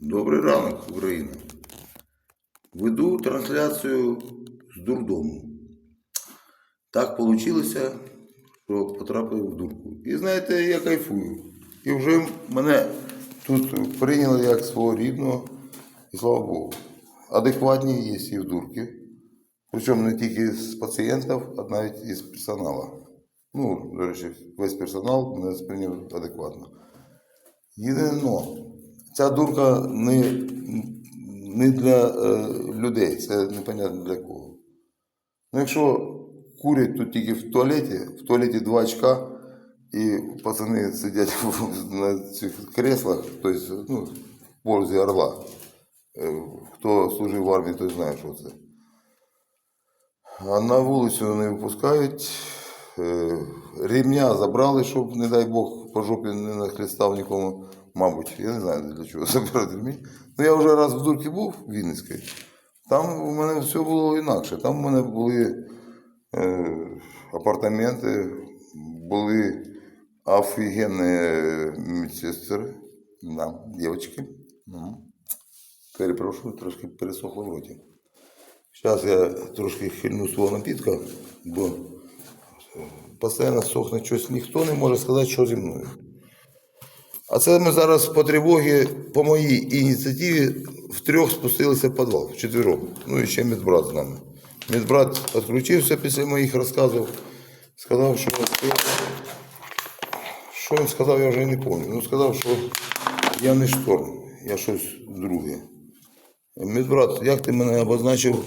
Добрий ранок, Україна. Веду трансляцію з дурдому. Так вийшло, що потрапив в дурку. І знаєте, я кайфую. І вже мене тут прийняли як свого рідного, і слава Богу. Адекватні є і в дурки. Причому не тільки з пацієнтів, а навіть і з персоналу. Ну, до речі, весь персонал мене сприйняв адекватно. Єдине ця дурка не, не для е, людей, це непонятно для кого. Ну, якщо курять тут тільки в туалеті, в туалеті два очка, і пацани сидять на цих креслах, тобто, ну, в пользі орла. Е, Хто служив в армії, той знає, що це. А на вулицю не випускають. Е, Рівня забрали, щоб, не дай Бог, по жопі не нахлістав нікому. Мабуть, я не знаю для чого забирати ремінь. Ну я вже раз в дурці був в Вінницькій. Там у мене все було інакше. Там у мене були е, апартаменти, були офігенні медсестри, да, дівчатки. Ну, Перепрошую, трошки пересохло в роті. Зараз я трошки хильну свого напітка, бо постійно сохне щось, ніхто не може сказати, що зі мною. А це ми зараз по тривогі, по моїй ініціативі, втрьох спустилися в підвал, вчетвером. Ну і ще медбрат з нами. Медбрат відключився після моїх розказів, сказав, що. Що він сказав, я вже не пам'ятаю. Ну, сказав, що я не шторм, я щось друге. Медбрат, як ти мене обозначив?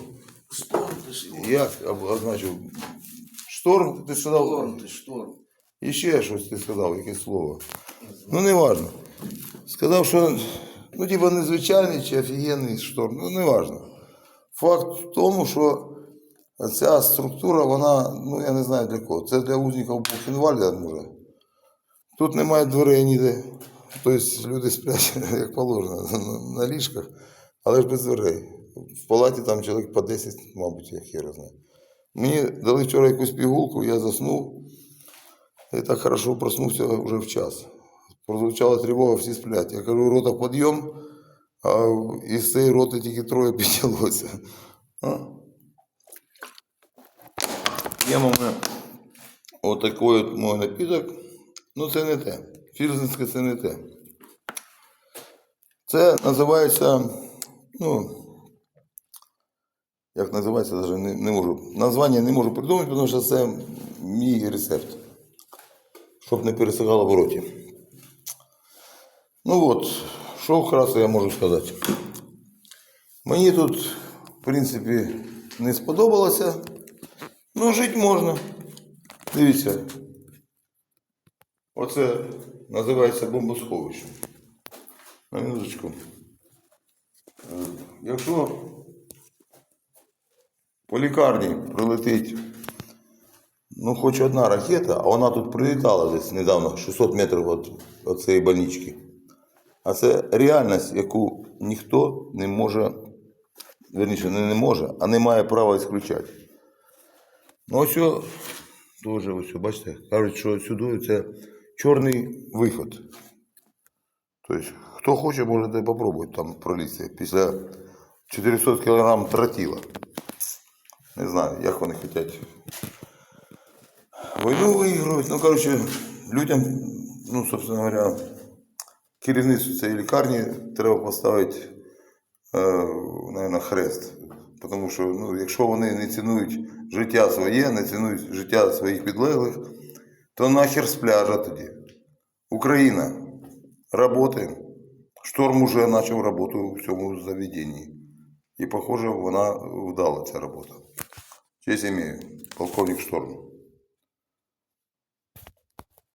Шторм ти шторм. Як обозначив? Шторм, ти сказав? Шторм ти шторм. І ще щось ти сказав, якесь слово. Ну, не важно. Сказав, що ну, типа незвичайний чи офігенний шторм. Ну, не важно. Факт в тому, що ця структура, вона, ну я не знаю для кого. Це для узників Бухенвальда, може. Тут немає дверей ніде. Тобто люди сплять, як положено, на, ліжках, але ж без дверей. В палаті там чоловік по 10, мабуть, я хіра знаю. Мені дали вчора якусь пігулку, я заснув. Я так хорошо проснувся вже в час. Прозвучала тривога, всі сплять. Я кажу, рота підйом, а із цієї роти тільки троє піднялося. В мене отакий от мой напіток. Ну, це не те. Фірзинське це не те. Це називається, ну, як називається, навіть не, не можу. Названня не можу придумати, тому що це мій рецепт. Щоб не пересихало в роті. Ну от, що вкратце я можу сказати. Мені тут, в принципі, не сподобалося. Ну, жити можна. Дивіться. Оце називається бомбосховище. На минуточку. Е, Якщо по лікарні прилетить ну, хоч одна ракета, а вона тут прилітала десь недавно, 600 метрів від, цієї больнички. А це реальність, яку ніхто не може, верніше, не, не може, а не має права ісключати. Ну, ось теж ось, бачите, кажуть, що сюди це чорний виход. Тобто, хто хоче, можете попробувати там пролізти після 400 кг тротила. Не знаю, як вони хочуть війну виграють. Ну, коротше, людям, ну, собственно говоря, керівництву цієї лікарні треба поставити, е, наверное, хрест. Тому що ну, якщо вони не цінують життя своє, не цінують життя своїх підлеглих, то нахер з пляжа тоді. Україна, работаем. Шторм уже почав роботу в цьому заведенні. І, похоже, вона вдала ця робота. Честь імею, полковник Шторм.